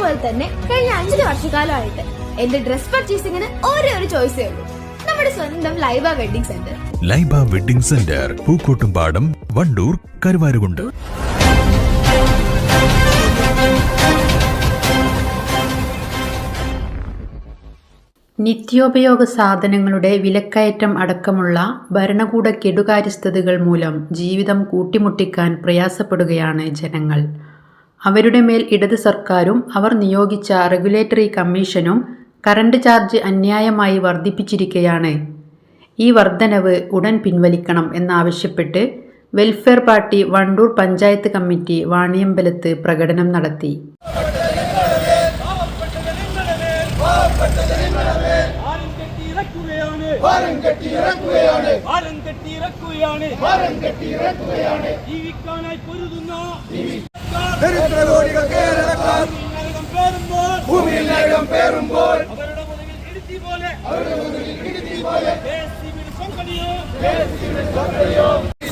പോലെ തന്നെ കഴിഞ്ഞ അഞ്ചര വർഷക്കാലമായിട്ട് എന്റെ ഡ്രസ് പർച്ചേസിംഗിന് ഒരേ ഒരു ചോയ്സേ ഉള്ളൂ. നമ്മുടെ സ്വന്തം Laiba wedding centre Laiba wedding centre Pookkottumpadam Wandoor Karuvarakundu. നിത്യോപയോഗ സാധനങ്ങളുടെ വിലക്കയറ്റം അടക്കമുള്ള ഭരണകൂട കെടുകാര്യസ്ഥതകൾ മൂലം ജീവിതം കൂട്ടിമുട്ടിക്കാൻ പ്രയാസപ്പെടുകയാണ് ജനങ്ങൾ. അവരുടെ മേൽ ഇടത് സർക്കാരും അവർ നിയോഗിച്ച റെഗുലേറ്ററി കമ്മീഷനും കറണ്ട് ചാർജ് അന്യായമായി വർദ്ധിപ്പിച്ചിരിക്കുകയാണ് ഈ വർധനവ് ഉടൻ പിൻവലിക്കണം എന്നാവശ്യപ്പെട്ട് Welfare Party Wandoor panchayat committee വാണിയമ്പലത്ത് പ്രകടനം നടത്തി. ജീവിക്കാനായി പൊരുതുന്ന ദരിദ്രകോടികൾ കേരളക്കാർ ഭൂമിയിലകം പേറുമ്പോൾ ഭൂമിയിൽ നരകം പേറുമ്പോൾ അവരുടെ മുതുകിൽ ഇടുത്തി പോലെ അവരുടെ മുതുകിൽ ഇടുത്തി പോലെ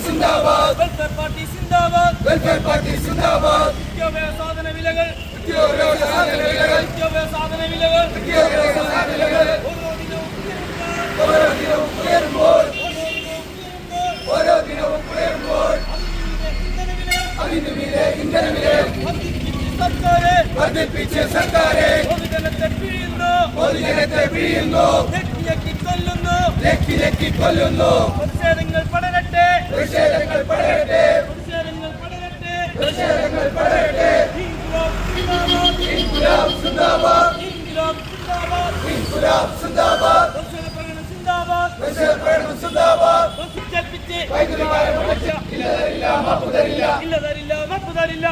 സിന്ദാബാദ് വെൽഫെയർ പാർട്ടി സിന്ദാബാദ്. വെൽഫെയർ പാർട്ടി സിന്ദാബാദ്. നിത്യോപയോഗ സാധന വിലകൾ. നിത്യോപയോഗ സാധന വിലകൾ. നിത്യോപയോഗ സാധന വിലകൾ. നിത്യോപയോഗ സാധന വിലകൾ. ഓരോ ദിനവും ഉയരുമ്പോൾ ഓരോ ദിനവും ഉയരുമ്പോൾ ഉയരുമ്പോൾ മീതെ ഇന്ധന വർദ്ധിപ്പിച്ച് സർക്കാരെ വർദ്ധിപ്പിച്ച് സർക്കാരെ പൊതുജനത്തെ പിഴിയുന്നു പൊതുജനത്തെ പിഴിയുന്നു ഞെക്കി കൊല്ലുന്നു. ലക്കി ലക്കി കൊല്ലുന്നു. പ്രതിഷേധങ്ങൾ പടരട്ടെ. പ്രതിഷേധങ്ങൾ പടരട്ടെ. പ്രതിഷേധങ്ങൾ പടരട്ടെ. പ്രതിഷേധങ്ങൾ പടരട്ടെ. ഇൻക്ലാബ് സിന്ദാബാദ്. ഇൻകുലാബ് സിന്ദാബാദ്. ഇൻക്ലാബ് സിന്ദാബാദ്. പ്രതിഷേധ പ്രകടനം സിന്ദാബാദ്. വൈദ്യുതി ഭാരം കുറച്ച് ഇല്ലതരില്ല മാപ്പ് തരില്ല. ഇല്ല തരില്ല തരില്ല.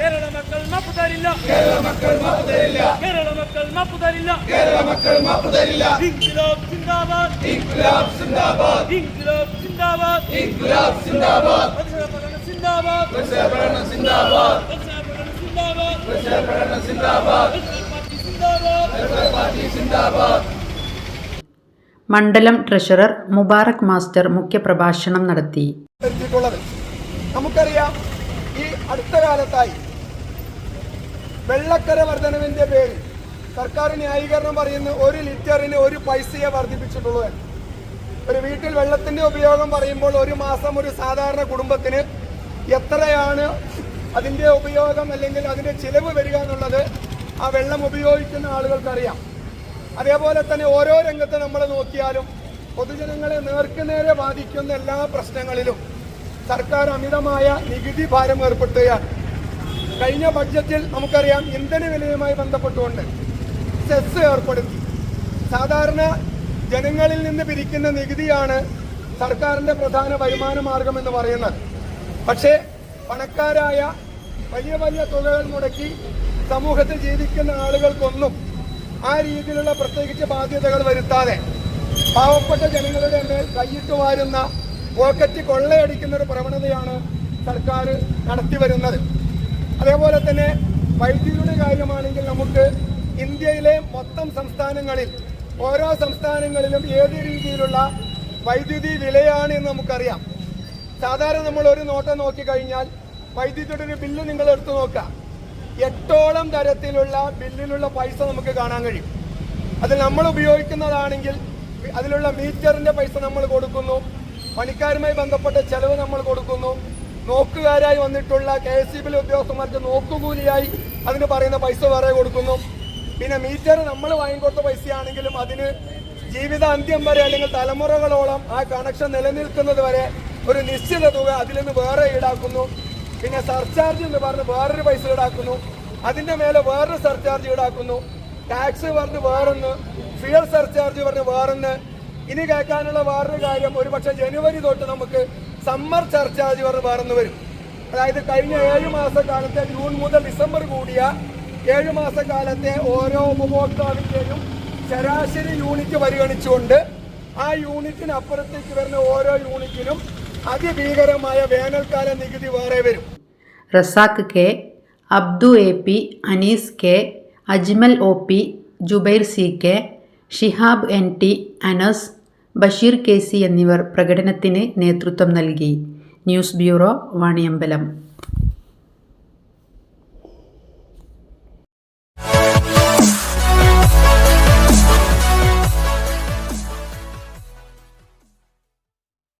കേരള മക്കൾ മാപ്പ് തരില്ല. കേരള മക്കൾ മാപ്പ് തരില്ല. കേരള മക്കൾ മാപ്പ് തരില്ല. കേരള മക്കൾ മാപ്പ് തരില്ല. ഇൻക്ലാബ് സിന്ദാബാദ് ഇൻകുലാബ് സിന്ദാബാദ് ഇൻക്ലാബ് സിന്ദാബാദ് ഇൻകുലാബ് സിന്ദാബാദ് പ്രതിഷേധ പ്രകടനം സിന്ദാബാദ് പ്രതിഷേധ സിന്ദാബാദ് പ്രതിഷേധ സിന്ദാബാദ് പ്രതിഷേധ സിന്ദാബാദ് പാർട്ടി സിന്ദാബാദ് വെൽഫെയർ പാർട്ടി സിന്ദാബാദ് മണ്ഡലം ട്രഷറർ മുബാറക് മാസ്റ്റർ മുഖ്യപ്രഭാഷണം നടത്തി. എത്തിയിട്ടുള്ളത്. നമുക്കറിയാം ഈ അടുത്ത കാലത്തായി വെള്ളക്കര വർധനവിന്റെ പേരിൽ സർക്കാർ ന്യായീകരണം പറയുന്ന ഒരു ലിറ്ററിന് ഒരു പൈസയെ വർദ്ധിപ്പിച്ചിട്ടുള്ളൂ ഒരു വീട്ടിൽ വെള്ളത്തിന്റെ ഉപയോഗം പറയുമ്പോൾ ഒരു മാസം ഒരു സാധാരണ കുടുംബത്തിന് എത്രയാണ് അതിന്റെ ഉപയോഗം അല്ലെങ്കിൽ അതിന്റെ ചിലവ് വരിക എന്നുള്ളത് ആ വെള്ളം ഉപയോഗിക്കുന്ന ആളുകൾക്കറിയാം. അതേപോലെ തന്നെ ഓരോ രംഗത്ത് നമ്മൾ നോക്കിയാലും പൊതുജനങ്ങളെ നേർക്കുനേരെ ബാധിക്കുന്ന എല്ലാ പ്രശ്നങ്ങളിലും സർക്കാർ അമിതമായ നികുതി ഭാരം ഏർപ്പെടുത്തുകയാണ്. കഴിഞ്ഞ ബഡ്ജറ്റിൽ നമുക്കറിയാം ഇന്ധന വിലയുമായി ബന്ധപ്പെട്ടുകൊണ്ട് സെസ് ഏർപ്പെടുത്തി. സാധാരണ ജനങ്ങളിൽ നിന്ന് പിരിക്കുന്ന നികുതിയാണ് സർക്കാരിന്റെ പ്രധാന വരുമാന മാർഗം എന്ന് പറയുന്നത്. പക്ഷേ പണക്കാരായ വലിയ വലിയ തുകകൾ മുടക്കി സമൂഹത്തിൽ ജീവിക്കുന്ന ആളുകൾക്കൊന്നും ആ രീതിയിലുള്ള പ്രത്യേകിച്ച് ബാധ്യതകൾ വരുത്താതെ പാവപ്പെട്ട ജനങ്ങളുടെ മേൽ കൈയിട്ട് വാരുന്ന പോക്കറ്റ് കൊള്ളയടിക്കുന്ന ഒരു പ്രവണതയാണ് സർക്കാർ നടത്തി വരുന്നത് അതേപോലെ തന്നെ വൈദ്യുതിയുടെ കാര്യമാണെങ്കിൽ നമുക്ക് ഇന്ത്യയിലെ മൊത്തം സംസ്ഥാനങ്ങളിൽ ഓരോ സംസ്ഥാനങ്ങളിലും ഏത് രീതിയിലുള്ള വൈദ്യുതി വിലയാണ് എന്ന് നമുക്കറിയാം. സാധാരണ നമ്മൾ ഒരു നോട്ടം നോക്കിക്കഴിഞ്ഞാൽ വൈദ്യുതിയുടെ ഒരു ബില്ല് നിങ്ങൾ എടുത്തു നോക്കുക. എട്ടോളം തരത്തിലുള്ള ബില്ലിലുള്ള പൈസ നമുക്ക് കാണാൻ കഴിയും. അതിൽ നമ്മൾ ഉപയോഗിക്കുന്നതാണെങ്കിൽ അതിലുള്ള മീറ്ററിന്റെ പൈസ നമ്മൾ കൊടുക്കുന്നു. പണിക്കാരുമായി ബന്ധപ്പെട്ട ചെലവ് നമ്മൾ കൊടുക്കുന്നു. നോക്കുകാരായി വന്നിട്ടുള്ള കെ എസ് സി ബിയിലെ ഉദ്യോഗസ്ഥന്മാർക്ക് നോക്കുകൂലിയായി അതിന് പറയുന്ന പൈസ വേറെ കൊടുക്കുന്നു. പിന്നെ മീറ്റർ നമ്മൾ വാങ്ങിക്കൊടുത്ത പൈസയാണെങ്കിലും അതിന് ജീവിത അന്ത്യം വരെ അല്ലെങ്കിൽ തലമുറകളോളം ആ കണക്ഷൻ നിലനിൽക്കുന്നത് വരെ ഒരു നിശ്ചിത തുക അതിൽ നിന്ന് വേറെ ഈടാക്കുന്നു. പിന്നെ സർചാർജ് എന്ന് പറഞ്ഞ് വേറൊരു പൈസ ഈടാക്കുന്നു. അതിന്റെ മേലെ വേറൊരു സർചാർജ് ഈടാക്കുന്നു. ടാക്സ് പറഞ്ഞ് വേറൊന്ന് ഫിയർ സർചാർജ് പറഞ്ഞ് വേറൊന്ന് ഇനി കേൾക്കാനുള്ള വേറൊരു കാര്യം ഒരുപക്ഷെ ജനുവരി തൊട്ട് നമുക്ക് സമ്മർ സർചാർജ് പറഞ്ഞ് വേറൊന്ന് വരും. അതായത് കഴിഞ്ഞ ഏഴ് മാസക്കാലത്തെ ജൂൺ മുതൽ ഡിസംബർ കൂടിയ ഏഴ് മാസക്കാലത്തെ ഓരോ ഉപഭോക്താവിന്റെയും ശരാശരി യൂണിറ്റ് പരിഗണിച്ചുകൊണ്ട് ആ യൂണിറ്റിന് അപ്പുറത്തേക്ക് വരുന്ന ഓരോ യൂണിറ്റിനും അതിഭീകരമായ വേനൽക്കാല നികുതി വേറെ വരും. Razak K Abdu A P Anees K Ajmal O P Jubair C K Shihab N T Anas Basheer K C എന്നിവർ പ്രകടനത്തിന് നേതൃത്വം നൽകി. News bureau Vaniyambalam.